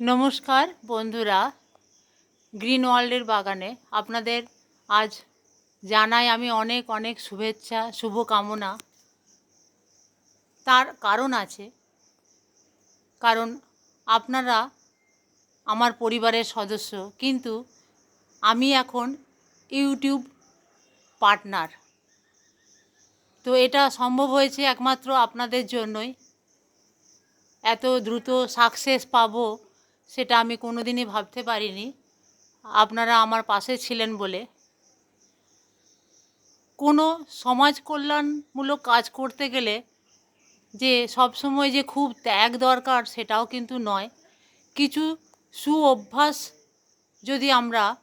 নমস্কার বন্ধুরা গ্রিন ওয়ার্ল্ডের বাগানে আপনাদের আজ জানাই আমি অনেক অনেক শুভেচ্ছা, শুভকামনা। তার কারণ আছে, কারণ আপনারা আমার পরিবারের সদস্য, কিন্তু আমি এখন ইউটিউব পার্টনার। তো এটা সম্ভব হয়েছে একমাত্র আপনাদের জন্যই। এত দ্রুত সাকসেস পাবো সেটা আমি কোনো দিনই ভাবতে পারিনি। আপনারা আমার পাশে ছিলেন বলে। কোনো সমাজ কল্যাণমূলক কাজ করতে গেলে যে সবসময় যে খুব ত্যাগ দরকার সেটাও কিন্তু নয়। কিছু সু অভ্যাস যদি আমরা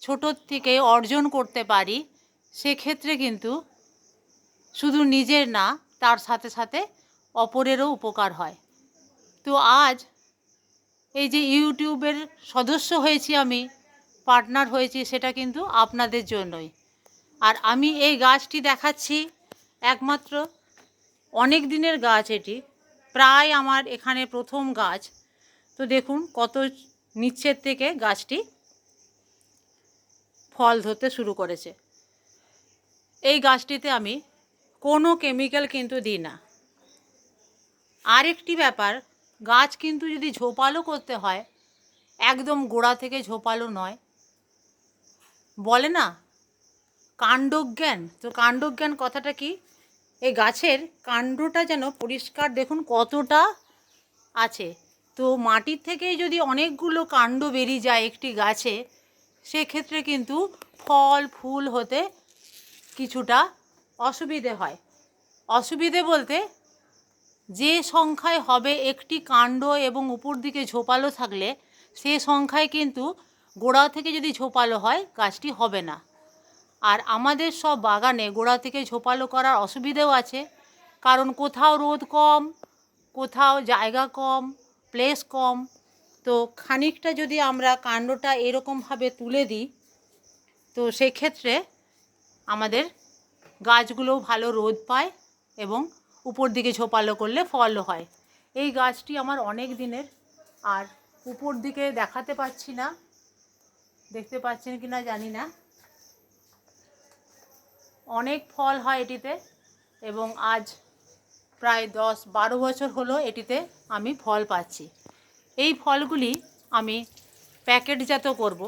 ছোটোর থেকে অর্জন করতে পারি, সেক্ষেত্রে কিন্তু শুধু নিজের না, তার সাথে সাথে অপরেরও উপকার হয়। তো আজ এই যে ইউটিউবের সদস্য হয়েছি আমি, পার্টনার হয়েছি, সেটা কিন্তু আপনাদের জন্যই। আর আমি এই গাছটি দেখাচ্ছি একমাত্র অনেক দিনের গাছ এটি, প্রায় আমার এখানে প্রথম গাছ। তো দেখুন কত নিচের থেকে গাছটি ফল ধরতে শুরু করেছে। এই গাছটিতে আমি কোনো কেমিক্যাল কিন্তু দিই না। আরেকটি ব্যাপার গাছ কিন্তু যদি ঝোপালো করতে হয়, একদম গোড়া থেকে ঝোপালো নয়। বলে না, কাণ্ডজ্ঞান। তো কাণ্ডজ্ঞান কথাটা কি? এই গাছের কাণ্ডটা যেন পরিষ্কার দেখুন কতটা আছে। তো মাটির থেকেই যদি অনেকগুলো কাণ্ড বেরিয়ে যায় একটি গাছে, সেক্ষেত্রে কিন্তু ফল, ফুল হতে কিছুটা অসুবিধে হয়। অসুবিধে বলতে যে সংখ্যায় হবে একটি কাণ্ড এবং উপর দিকে ঝোপালো থাকলে, সে সংখ্যায় কিন্তু গোড়া থেকে যদি ঝোপালো হয় গাছটি হবে না। আর আমাদের সব বাগানে গোড়া থেকে ঝোপালো করার অসুবিধেও আছে। কারণ কোথাও রোদ কম, কোথাও জায়গা কম প্লেস কম। তো খানিকটা যদি আমরা কাণ্ডটা এরকমভাবে তুলে দিই, তো সেক্ষেত্রে আমাদের গাছগুলোও ভালো রোদ পায় এবং উপর দিকে ঝোপালো করলে ফল হয়। এই গাছটি আমার অনেক দিনের। আর উপর দিকে দেখাতে পাচ্ছি না। দেখতে পাচ্ছেন কি না জানি না। অনেক ফল হয় এটিতে এবং আজ প্রায় দশ বারো বছর হলো এটিতে আমি ফল পাচ্ছি। এই ফলগুলি আমি প্যাকেটজাত করব।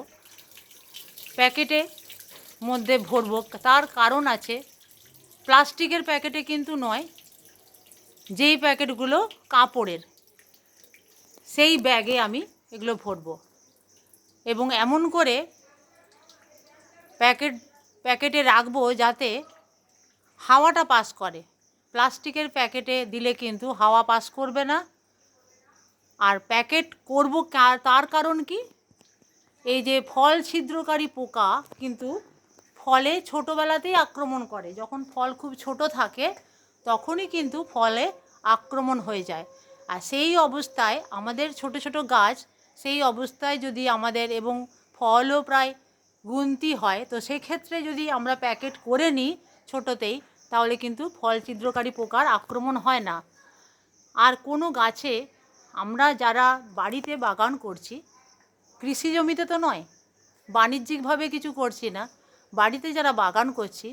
প্যাকেটে মধ্যে ভরবো। তার কারণ আছে, প্লাস্টিকের প্যাকেটে কিন্তু নয় যেই প্যাকেটগুলো কাপড়ের, সেই ব্যাগে আমি এগুলো ভরবো। এবং এমন করে প্যাকেট, প্যাকেটে রাখব যাতে হাওয়াটা পাস করে। প্লাস্টিকের প্যাকেটে দিলে কিন্তু হাওয়া পাস করবে না। আর প্যাকেট করব তার কারণ কি? এই যে ফল ছিদ্রকারী পোকা কিন্তু ফলে ছোটোবেলাতেই আক্রমণ করে। যখন ফল খুব ছোট থাকে তখনই কিন্তু ফলে আক্রমণ হয়ে যায়। আর সেই অবস্থায় আমাদের ছোট ছোট গাছ, সেই অবস্থায় যদি আমাদের এবং ফলও প্রায় গুনতি হয়, তো সেক্ষেত্রে যদি আমরা প্যাকেট করে নিই ছোটোতেই, তাহলে কিন্তু ফল ছিদ্রকারী পোকার আক্রমণ হয় না। আর কোনো গাছে আমরা যারা বাড়িতে বাগান করছি, কৃষি জমিতে তো নয়, বাণিজ্যিকভাবে কিছু করছি না, বাড়িতে যারা বাগান করছি,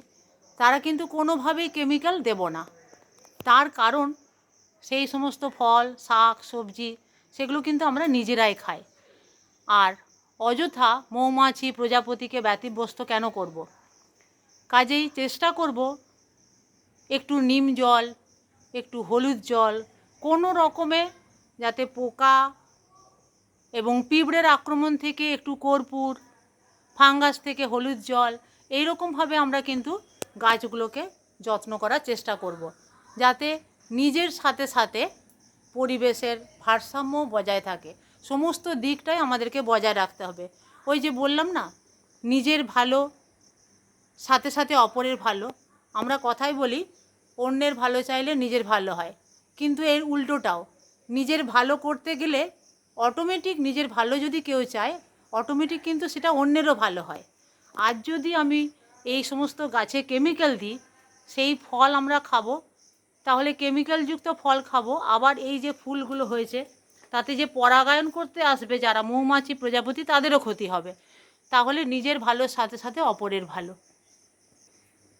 তারা কিন্তু কোনোভাবেই কেমিক্যাল দেব না। তার কারণ সেই সমস্ত ফল, শাক, সবজি, সেগুলো কিন্তু আমরা নিজেরাই খাই আর অযথা মৌমাছি প্রজাপতিকে ব্যতিব্যস্ত কেন করব। কাজেই চেষ্টা করব একটু নিম জল, একটু হলুদ জল, কোনো রকমে যাতে পোকা এবং পিঁপড়ের আক্রমণ থেকে একটু কর্পূর, ফাঙ্গাস থেকে হলুদ জল, এইরকমভাবে আমরা কিন্তু গাছগুলোকে যত্ন করার চেষ্টা করব। যাতে নিজের সাথে সাথে পরিবেশের ভারসাম্য বজায় থাকে। সমস্ত দিকটাই আমাদেরকে বজায় রাখতে হবে। ওই যে বললাম না, নিজের ভালো, সাথে সাথে অপরের ভালো। আমরা কথাই বলি, অন্যের ভালো চাইলে নিজের ভালো হয়। কিন্তু এর উল্টোটাও, নিজের ভালো করতে গেলে অটোমেটিক নিজের ভালো যদি কেউ চায় অটোমেটিক কিন্তু সেটা অন্যেরও ভালো হয়। আজ যদি আমি এই সমস্ত গাছে কেমিক্যাল দিই, সেই ফল আমরা খাব তাহলে কেমিক্যালযুক্ত ফল খাব। আবার এই যে ফুলগুলো হয়েছে, তাতে যে পরাগায়ন করতে আসবে যারা মৌমাছি প্রজাপতি, তাদেরও ক্ষতি হবে। তাহলে নিজের ভালোর সাথে সাথে অপরের ভালো।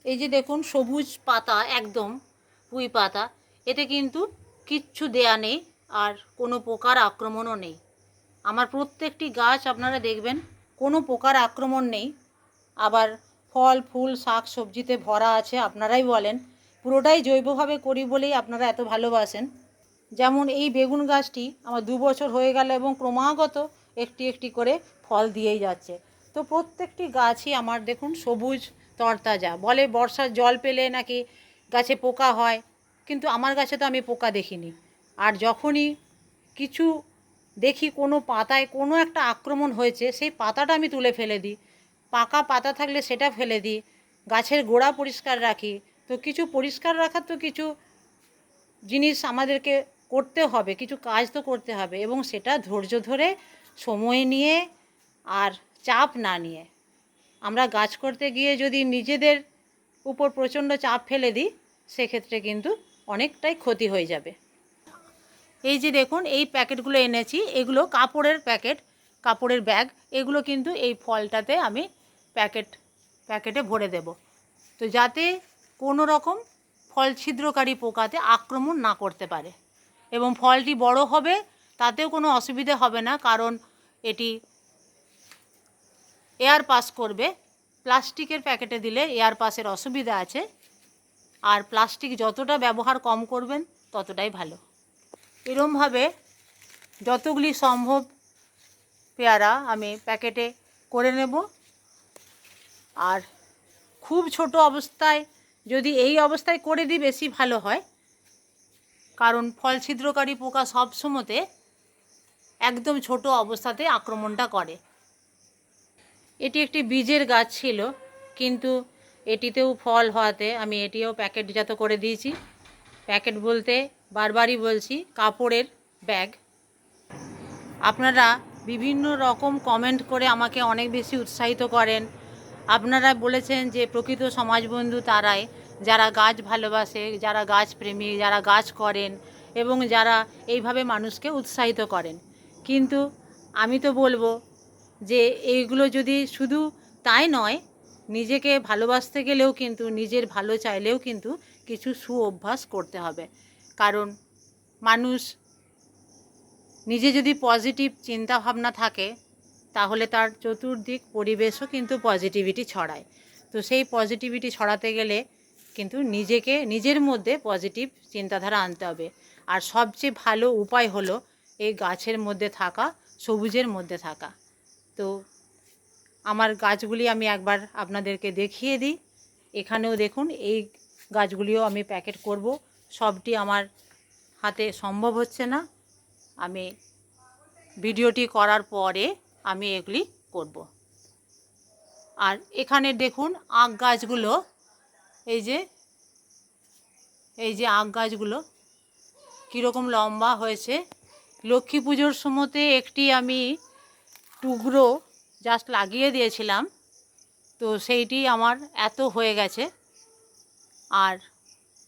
এই যে দেখুন, সবুজ পাতা, একদম পুঁই পাতা, এতে কিন্তু কিচ্ছু দেয়া নেই আর কোনো পোকার আক্রমণও নেই। আমার প্রত্যেকটি গাছ আপনারা দেখবেন, কোনো পোকার আক্রমণ নেই। আবার ফল, ফুল, শাক, সবজিতে ভরা আছে, আপনারাই বলেন। পুরোটাই জৈবভাবে করি বলেই আপনারা এত ভালোবাসেন। যেমন এই বেগুন গাছটি আমার দু বছর হয়ে গেল এবং ক্রমাগত একটি একটি করে ফল দিয়েই যাচ্ছে। তো প্রত্যেকটি গাছই আমার দেখুন সবুজ তরতাজা। বলে বর্ষার জল পেলে নাকি গাছে পোকা হয়, কিন্তু আমার গাছে তো আমি পোকা দেখিনি। আর যখনই কিছু দেখি কোনো পাতায় কোনো একটা আক্রমণ হয়েছে, সেই পাতাটা আমি তুলে ফেলে দিই। পাকা পাতা থাকলে সেটা ফেলে দিই। গাছের গোড়া পরিষ্কার রাখি। তো কিছু পরিষ্কার রাখার তো কিছু জিনিস আমাদেরকে করতে হবে, কিছু কাজ তো করতে হবে এবং সেটা ধৈর্য ধরে, সময় নিয়ে আর চাপ না নিয়ে। আমরা গাছ করতে গিয়ে যদি নিজেদের উপর প্রচণ্ড চাপ ফেলে দিই, সেক্ষেত্রে কিন্তু অনেকটাই ক্ষতি হয়ে যাবে। এই যে দেখুন, এই প্যাকেটগুলো এনেছি, এগুলো কাপড়ের প্যাকেট, কাপড়ের ব্যাগ, এগুলো কিন্তু এই ফলটাতে আমি প্যাকেট, প্যাকেটে ভরে দেব। তো যাতে কোনো রকম ফল ছিদ্রকারী পোকাতে আক্রমণ না করতে পারে। এবং ফলটি বড় হবে, তাতেও কোনো অসুবিধে হবে না, কারণ এটি এয়ার পাস করবে। প্লাস্টিকের প্যাকেটে দিলে এয়ার পাসের অসুবিধা আছে। আর প্লাস্টিক যতটা ব্যবহার কম করবেন, ততটাই ভালো। এরমভাবে যতগুলি সম্ভব পেয়ারা আমি প্যাকেটে করে নেব। আর খুব ছোট অবস্থায় যদি এই অবস্থায় করে দিই, বেশি ভালো হয়। কারণ ফল ছিদ্রকারী পোকা সব সময়তে একদম ছোট অবস্থাতে আক্রমণটা করে। এটি একটি বীজের গাছ ছিল, কিন্তু এটিতেও ফল হওয়াতে আমি এটিও প্যাকেটজাত করে দিয়েছি। প্যাকেট বলতে বারবারই বলছি, কাপড়ের ব্যাগ। আপনারা বিভিন্ন রকম কমেন্ট করে আমাকে অনেক বেশি উৎসাহিত করেন। আপনারা বলেছেন যে প্রকৃত সমাজবন্ধু তারাই, যারা গাছ ভালোবাসে, যারা গাছ প্রেমী, যারা গাছ করেন এবং যারা এইভাবে মানুষকে উৎসাহিত করেন। কিন্তু আমি তো বলব যে এইগুলো যদি শুধু তাই নয়, নিজেকে ভালোবাসতে গেলেও কিন্তু, নিজের ভালো চাইলেও কিন্তু কিছু সু অভ্যাস করতে হবে। কারণ মানুষ নিজে যদি পজিটিভ চিন্তা ভাবনা থাকে তাহলে তার চতুর্দিক পরিবেশও কিন্তু পজিটিভিটি ছড়ায়। তো সেই পজিটিভিটি ছড়াতে গেলে কিন্তু নিজেকে, নিজের মধ্যে পজিটিভ চিন্তাধারা আনতে হবে। আর সবচেয়ে ভালো উপায় হলো এই গাছের মধ্যে থাকা, সবুজের মধ্যে থাকা। তো আমার গাছগুলি আমি একবার আপনাদেরকে দেখিয়ে দিই। এখানেও দেখুন, এই গাছগুলিও আমি প্যাকেট করব। সবটি আমার হাতে সম্ভব হচ্ছে না। আমি ভিডিওটি করার পরে আমি এগুলি করব। আর এখানে দেখুন আখ গাছগুলো, এই যে এই যে আখ গাছগুলো কীরকম লম্বা হয়েছে। লক্ষ্মী পুজোর সময়তে একটি আমি টুকরো জাস্ট লাগিয়ে দিয়েছিলাম, তো সেইটি আমার এত হয়ে গেছে। আর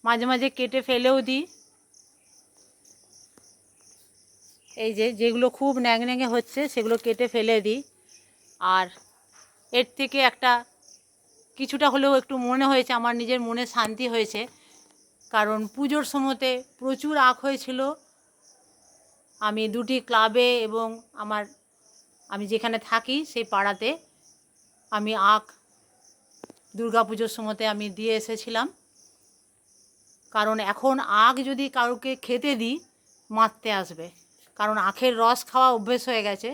মাঝে মাঝে কেটে ফেলেও দিই। এই যে যেগুলো খুব ন্যাংন্যাঙে হচ্ছে, সেগুলো কেটে ফেলে দিই। আর এর থেকে একটা কিছুটা হলেও একটু মনে হয়েছে, আমার নিজের মনে শান্তি হয়েছে। কারণ পুজোর সময়তে প্রচুর আখ হয়েছিল। আমি দুটি ক্লাবে এবং আমার, আমি যেখানে থাকি সেই পাড়াতে আমি আখ দুর্গা পুজোর সময়তে আমি দিয়ে এসেছিলাম। কারণ এখন আখ যদি কাউকে খেতে দিই, মারতে আসবে। কারণ আখের রস খাওয়া অভ্যেস হয়ে গেছে।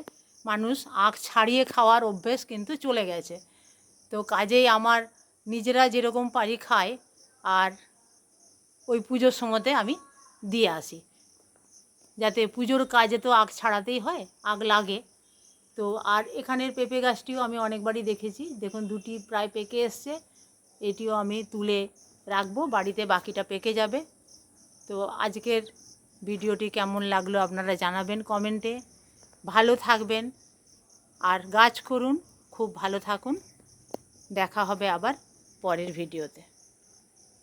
মানুষ আখ ছাড়িয়ে খাওয়ার অভ্যেস কিন্তু চলে গেছে। তো কাজেই আমার নিজেরা যেরকম পারি খায় আর ওই পুজোর সময়তে আমি দিয়ে আসি। যাতে পুজোর কাজে তো আগ ছাড়াতেই হয় আগ লাগে। তো আর এখানের পেঁপে গাছটিও আমি অনেকবারই দেখেছি। দেখুন, দুটি প্রায় পেকে এসছে। এটিও আমি তুলে রাখব, বাড়িতে বাকিটা পেকে যাবে। তো আজকের ভিডিওটি কেমন লাগল আপনারা জানাবেন কমেন্টে। ভালো থাকবেন আর গাছ করুন, খুব ভালো থাকুন। দেখা হবে আবার পরের ভিডিওতে।